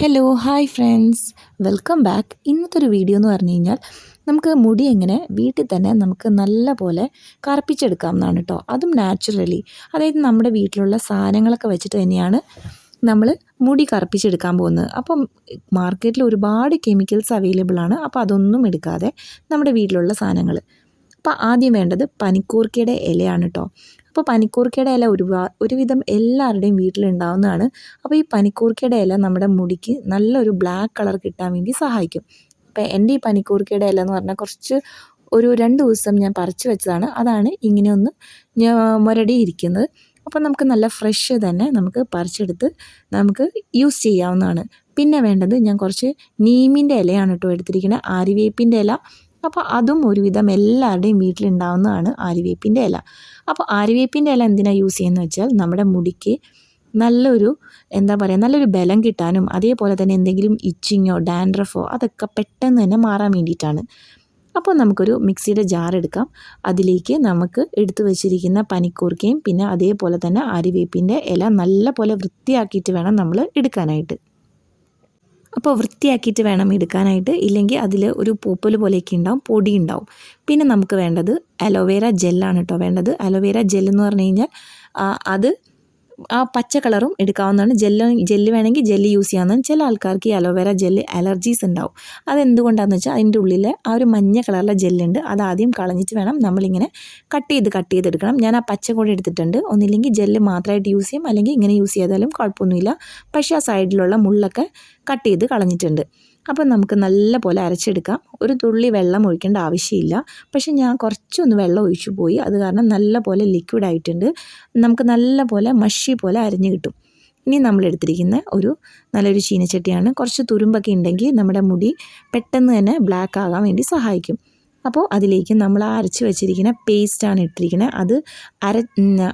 Hello hi friends welcome back ഇന്നത്തെ ഒരു video എന്ന് പറഞ്ഞു കഴിഞ്ഞാൽ നമുക്ക് മുടി എങ്ങനെ വീട്ടിൽ തന്നെ നമുക്ക് നല്ല പോലെ കറുപ്പിച്ചെടുക്കാം എന്നാണ് കേട്ടോ. അതും നാച്ചുറലി അതായത് നമ്മുടെ വീട്ടിലുള്ള സാധനങ്ങളൊക്കെ വെച്ചിട്ട് തന്നെയാണ് നമ്മൾ മുടി കറുപ്പിച്ചെടുക്കാൻ പോകുന്നത്. അപ്പം മാർക്കറ്റിൽ ഒരുപാട് കെമിക്കൽസ് അവൈലബിൾ ആണ്. അപ്പോൾ അതൊന്നും എടുക്കാതെ നമ്മുടെ വീട്ടിലുള്ള സാധനങ്ങൾ അപ്പോൾ ആദ്യം വേണ്ടത് പനിക്കൂർക്കയുടെ ഇലയാണ് കേട്ടോ. അപ്പോൾ പനിക്കൂർക്കയുടെ ഇല ഒരുപാട് ഒരുവിധം എല്ലാവരുടെയും വീട്ടിലുണ്ടാവുന്നതാണ്. അപ്പോൾ ഈ പനിക്കൂർക്കയുടെ ഇല നമ്മുടെ മുടിക്ക് നല്ലൊരു ബ്ലാക്ക് കളർ കിട്ടാൻ വേണ്ടി സഹായിക്കും. അപ്പോൾ എന്റെ ഈ പനിക്കൂർക്കയുടെ ഇല എന്ന് പറഞ്ഞാൽ കുറച്ച് ഒരു രണ്ട് ദിവസം ഞാൻ പറിച്ചു വെച്ചതാണ്. അതാണ് ഇങ്ങനെ ഒന്ന് മുരടി ഇരിക്കുന്നത് അപ്പോൾ നമുക്ക് നല്ല ഫ്രഷ് തന്നെ നമുക്ക് പറിച്ചെടുത്ത് നമുക്ക് യൂസ് ചെയ്യാവുന്നതാണ്. പിന്നെ വേണ്ടത് ഞാൻ കുറച്ച് നീമിന്റെ ഇലയാണ് കേട്ടോ എടുത്തിരിക്കുന്നത്. ആരിവേപ്പിന്റെ ഇല അപ്പോൾ അതും ഒരുവിധം എല്ലാവരുടെയും വീട്ടിലുണ്ടാവുന്നതാണ് ആര്യവേപ്പിന്റെ ഇല. അപ്പോൾ ആര്യവേപ്പിന്റെ ഇല എന്തിനാണ് യൂസ് ചെയ്യുന്നത് വെച്ചാൽ നമ്മുടെ മുടിക്ക് നല്ലൊരു എന്താ പറയുക നല്ലൊരു ബലം കിട്ടാനും അതേപോലെ തന്നെ എന്തെങ്കിലും ഇച്ചിങ്ങോ ഡാൻഡ്രഫോ അതൊക്കെ പെട്ടെന്ന് തന്നെ മാറാൻ വേണ്ടിയിട്ടാണ്. അപ്പോൾ നമുക്കൊരു മിക്സിയുടെ ജാർ എടുക്കാം. അതിലേക്ക് നമുക്ക് എടുത്തു വെച്ചിരിക്കുന്ന പനിക്കൂർക്കയും പിന്നെ അതേപോലെ തന്നെ ആര്യവേപ്പിന്റെ ഇല നല്ല പോലെ വൃത്തിയാക്കിയിട്ട് വേണം നമ്മൾ എടുക്കാനായിട്ട്. അപ്പോൾ വൃത്തിയാക്കിയിട്ട് വേണം എടുക്കാനായിട്ട്. ഇല്ലെങ്കിൽ അതിൽ ഒരു പൂപ്പൽ പോലെയൊക്കെ ഉണ്ടാവും പൊടി ഉണ്ടാവും. പിന്നെ നമുക്ക് വേണ്ടത് അലോവേര ജെല്ലാണ് കേട്ടോ വേണ്ടത്. അലോവേര ജെല്ലെന്ന് പറഞ്ഞു കഴിഞ്ഞാൽ അത് ആ പച്ച കളറും എടുക്കാവുന്നതാണ്. ജെല്ല് ജെല്ല് വേണമെങ്കിൽ ജെല്ല് യൂസ് ചെയ്യാവുന്നതാണ്. ചില ആൾക്കാർക്ക് ഈ അലോവേര ജെല്ല് അലർജീസ് ഉണ്ടാവും. അതെന്തുകൊണ്ടാണെന്ന് വെച്ചാൽ അതിന്റെ ഉള്ളിൽ ആ ഒരു മഞ്ഞ കളറിലെ ജെല്ലുണ്ട്. അത് ആദ്യം കളഞ്ഞിട്ട് വേണം നമ്മളിങ്ങനെ കട്ട് ചെയ്ത് കട്ട് ചെയ്തെടുക്കണം ഞാൻ ആ പച്ച കൂടെ എടുത്തിട്ടുണ്ട്. ഒന്നില്ലെങ്കിൽ ജെല്ല് മാത്രമായിട്ട് യൂസ് ചെയ്യും. അല്ലെങ്കിൽ ഇങ്ങനെ യൂസ് ചെയ്താലും കുഴപ്പമൊന്നുമില്ല. പക്ഷേ ആ സൈഡിലുള്ള മുള്ളൊക്കെ കട്ട് ചെയ്ത് കളഞ്ഞിട്ടുണ്ട്. അപ്പം നമുക്ക് നല്ല പോലെ അരച്ചെടുക്കാം. ഒരു തുള്ളി വെള്ളം ഒഴിക്കേണ്ട ആവശ്യമില്ല. പക്ഷേ ഞാൻ കുറച്ചൊന്ന് വെള്ളം ഒഴിച്ചു പോയി. അത് കാരണം നല്ല പോലെ ലിക്വിഡ് ആയിട്ടുണ്ട്. നമുക്ക് നല്ല പോലെ മഷി പോലെ അരിഞ്ഞു കിട്ടും. ഇനി നമ്മൾ എടുത്തിരിക്കുന്ന ഒരു നല്ലൊരു ചീനച്ചട്ടിയാണ്. കുറച്ച് തുരുമ്പൊക്കെ ഉണ്ടെങ്കിൽ നമ്മുടെ മുടി പെട്ടെന്ന് തന്നെ ബ്ലാക്ക് ആകാൻ വേണ്ടി സഹായിക്കും. അപ്പോൾ അതിലേക്ക് നമ്മൾ അരച്ച് വെച്ചിരിക്കുന്ന പേസ്റ്റാണ് ഇട്ടിരിക്കുന്നത്. അത് അര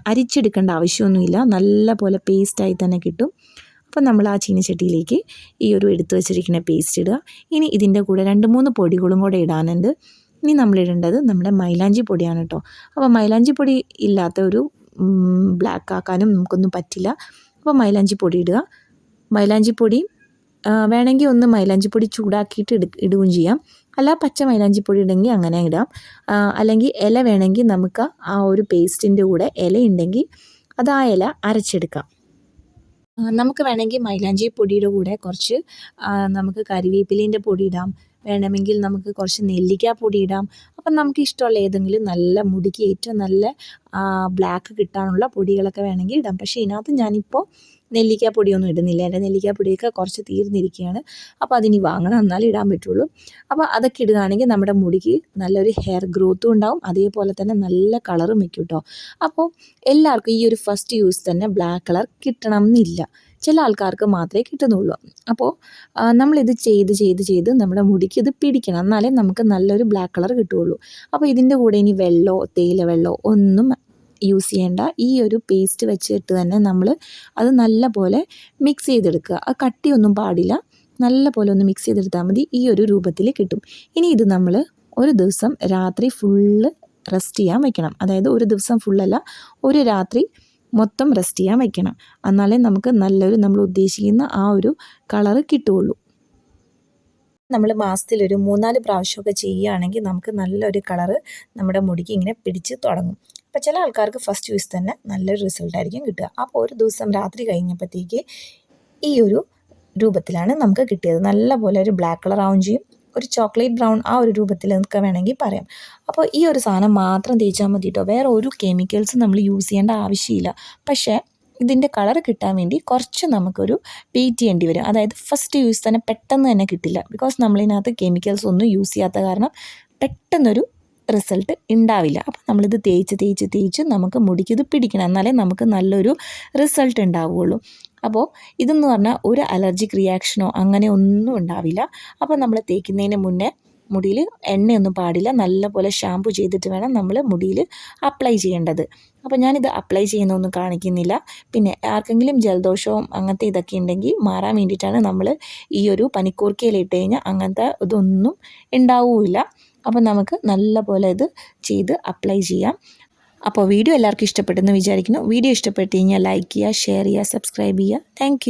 അരിച്ചെടുക്കേണ്ട ആവശ്യമൊന്നുമില്ല. നല്ല പോലെ പേസ്റ്റായി തന്നെ കിട്ടും. അപ്പം നമ്മൾ ആ ചീനച്ചട്ടിയിലേക്ക് ഈ ഒരു എടുത്തു വെച്ചിരിക്കുന്ന പേസ്റ്റ് ഇടുക. ഇനി ഇതിന്റെ കൂടെ രണ്ട് മൂന്ന് പൊടികളും കൂടെ ഇടാനുണ്ട്. ഇനി നമ്മൾ ഇടേണ്ടത് നമ്മുടെ മൈലാഞ്ചി പൊടിയാണ് കേട്ടോ. അപ്പോൾ മൈലാഞ്ചി പൊടി ഇല്ലാത്ത ഒരു ബ്ലാക്ക് ആക്കാനും നമുക്കൊന്നും പറ്റില്ല. അപ്പോൾ മൈലാഞ്ചി പൊടി ഇടുക. മൈലാഞ്ചി പൊടി വേണമെങ്കിൽ ഒന്ന് മൈലാഞ്ചി പൊടി ചൂടാക്കിയിട്ട് ഇട ഇടുകയും ചെയ്യാം. അല്ല പച്ച മൈലാഞ്ചി പൊടി ഇടുമെങ്കിൽ അങ്ങനെ ഇടാം. അല്ലെങ്കിൽ ഇല വേണമെങ്കിൽ നമുക്ക് ആ ഒരു പേസ്റ്റിന്റെ കൂടെ ഇല ഉണ്ടെങ്കിൽ അത് ആ ഇല അരച്ചെടുക്കാം. നമുക്ക് വേണമെങ്കിൽ മൈലാഞ്ചി പൊടിയുടെ കൂടെ കുറച്ച് നമുക്ക് കരിവേപ്പിലേന്റെ പൊടി ഇടാം വേണമെങ്കിൽ നമുക്ക് കുറച്ച് നെല്ലിക്ക പൊടി ഇടാം അപ്പം നമുക്ക് ഇഷ്ടമുള്ള ഏതെങ്കിലും നല്ല മുടിക്ക് ഏറ്റവും നല്ല ബ്ലാക്ക് കിട്ടാനുള്ള പൊടികളൊക്കെ വേണമെങ്കിൽ ഇടാം. പക്ഷേ ഇതിനകത്ത് ഞാനിപ്പോൾ നെല്ലിക്ക പൊടിയൊന്നും ഇടുന്നില്ല. എന്റെ നെല്ലിക്കാപ്പൊടിയൊക്കെ കുറച്ച് തീർന്നിരിക്കുകയാണ്. അപ്പോൾ അതിനി വാങ്ങണം. എന്നാലേ ഇടാൻ പറ്റുള്ളൂ. അപ്പോൾ അതൊക്കെ ഇടുകയാണെങ്കിൽ നമ്മുടെ മുടിക്ക് നല്ലൊരു ഹെയർ ഗ്രോത്തും ഉണ്ടാവും. അതേപോലെ തന്നെ നല്ല കളറും വയ്ക്കും കേട്ടോ അപ്പോൾ എല്ലാവർക്കും ഈ ഒരു ഫസ്റ്റ് യൂസ് തന്നെ ബ്ലാക്ക് കളർ കിട്ടണം എന്നില്ല ചില ആൾക്കാർക്ക് മാത്രമേ കിട്ടുന്നുള്ളൂ. അപ്പോൾ നമ്മളിത് ചെയ്ത് ചെയ്ത് ചെയ്ത് നമ്മുടെ മുടിക്ക് ഇത് പിടിക്കണം. എന്നാലേ നമുക്ക് നല്ലൊരു ബ്ലാക്ക് കളർ കിട്ടുകയുള്ളൂ. അപ്പോൾ ഇതിന്റെ കൂടെ ഇനി വെള്ളമോ തേയില വെള്ളമോ ഒന്നും യൂസ് ചെയ്യേണ്ട ഈ ഒരു പേസ്റ്റ് വെച്ചിട്ട് തന്നെ നമ്മൾ അത് നല്ല പോലെ മിക്സ് ചെയ്തെടുക്കുക. ആ കട്ടിയൊന്നും പാടില്ല. നല്ല പോലെ ഒന്ന് മിക്സ് ചെയ്തെടുത്താൽ മതി. ഈ ഒരു രൂപത്തിൽ കിട്ടും. ഇനി ഇത് നമ്മൾ ഒരു ദിവസം രാത്രി ഫുള്ള് റെസ്റ്റ് ചെയ്യാൻ വെക്കണം. അതായത് ഒരു ദിവസം ഫുള്ളല്ല ഒരു രാത്രി മൊത്തം റെസ്റ്റ് ചെയ്യാൻ വെക്കണം. എന്നാലേ നമുക്ക് നല്ലൊരു നമ്മൾ ഉദ്ദേശിക്കുന്ന ആ ഒരു കളറ് കിട്ടുകയുള്ളൂ. നമ്മൾ മാസത്തിലൊരു മൂന്നാൽ പ്രാവശ്യമൊക്കെ ചെയ്യുകയാണെങ്കിൽ നമുക്ക് നല്ലൊരു കളറ് നമ്മുടെ മുടിക്ക് ഇങ്ങനെ പിടിച്ച് തുടങ്ങും. അപ്പോൾ ചില ആൾക്കാർക്ക് ഫസ്റ്റ് യൂസ് തന്നെ നല്ലൊരു റിസൾട്ടായിരിക്കും കിട്ടുക. അപ്പോൾ ഒരു ദിവസം രാത്രി കഴിഞ്ഞപ്പോഴത്തേക്ക് ഈ ഒരു രൂപത്തിലാണ് നമുക്ക് കിട്ടിയത്. നല്ല പോലെ ഒരു ബ്ലാക്ക് കളർ ആവും ചെയ്യും ഒരു ചോക്ലേറ്റ് ബ്രൗൺ ആ ഒരു രൂപത്തിൽ നമുക്ക് വേണമെങ്കിൽ പറയാം. അപ്പോൾ ഈ ഒരു സാധനം മാത്രം തേച്ചാൽ മതി കേട്ടോ വേറെ ഒരു കെമിക്കൽസും നമ്മൾ യൂസ് ചെയ്യേണ്ട ആവശ്യമില്ല. പക്ഷേ ഇതിന്റെ കളർ കിട്ടാൻ വേണ്ടി കുറച്ച് നമുക്കൊരു വെയിറ്റ് ചെയ്യേണ്ടി വരും. അതായത് ഫസ്റ്റ് യൂസ് തന്നെ പെട്ടെന്ന് തന്നെ കിട്ടില്ല. ബിക്കോസ് നമ്മളിതിനകത്ത് കെമിക്കൽസ് ഒന്നും യൂസ് ചെയ്യാത്ത കാരണം പെട്ടെന്നൊരു റിസൾട്ട് ഉണ്ടാവില്ല. അപ്പോൾ നമ്മളിത് തേച്ച് തേച്ച് തേച്ച് നമുക്ക് മുടിക്കിത് പിടിക്കണം. എന്നാലേ നമുക്ക് നല്ലൊരു റിസൾട്ട് ഉണ്ടാവുകയുള്ളൂ. അപ്പോൾ ഇതെന്ന് പറഞ്ഞാൽ ഒരു അലർജിക് റിയാക്ഷനോ അങ്ങനെ ഒന്നും ഉണ്ടാവില്ല. അപ്പോൾ നമ്മൾ തേക്കുന്നതിന് മുന്നേ മുടിയിൽ എണ്ണയൊന്നും പാടില്ല. നല്ലപോലെ ഷാമ്പു ചെയ്തിട്ട് വേണം നമ്മൾ മുടിയിൽ അപ്ലൈ ചെയ്യേണ്ടത്. അപ്പോൾ ഞാനിത് അപ്ലൈ ചെയ്യുന്നൊന്നും കാണിക്കുന്നില്ല. പിന്നെ ആർക്കെങ്കിലും ജലദോഷവും അങ്ങനത്തെ ഇതൊക്കെ ഉണ്ടെങ്കിൽ മാറാൻ വേണ്ടിയിട്ടാണ് നമ്മൾ ഈ ഒരു പനിക്കൂർക്കയിൽ ഇട്ട് കഴിഞ്ഞാൽ അങ്ങനത്തെ ഇതൊന്നും ഉണ്ടാവില്ല അപ്പോൾ നമുക്ക് നല്ല പോലെ ഇത് ചെയ്ത് അപ്ലൈ ചെയ്യാം. അപ്പോൾ വീഡിയോ എല്ലാവർക്കും ഇഷ്ടപ്പെട്ടെന്ന് വിചാരിക്കുന്നു. വീഡിയോ ഇഷ്ടപ്പെട്ട് കഴിഞ്ഞാൽ ലൈക്ക് ചെയ്യുക ഷെയർ ചെയ്യുക സബ്സ്ക്രൈബ് ചെയ്യുക. താങ്ക്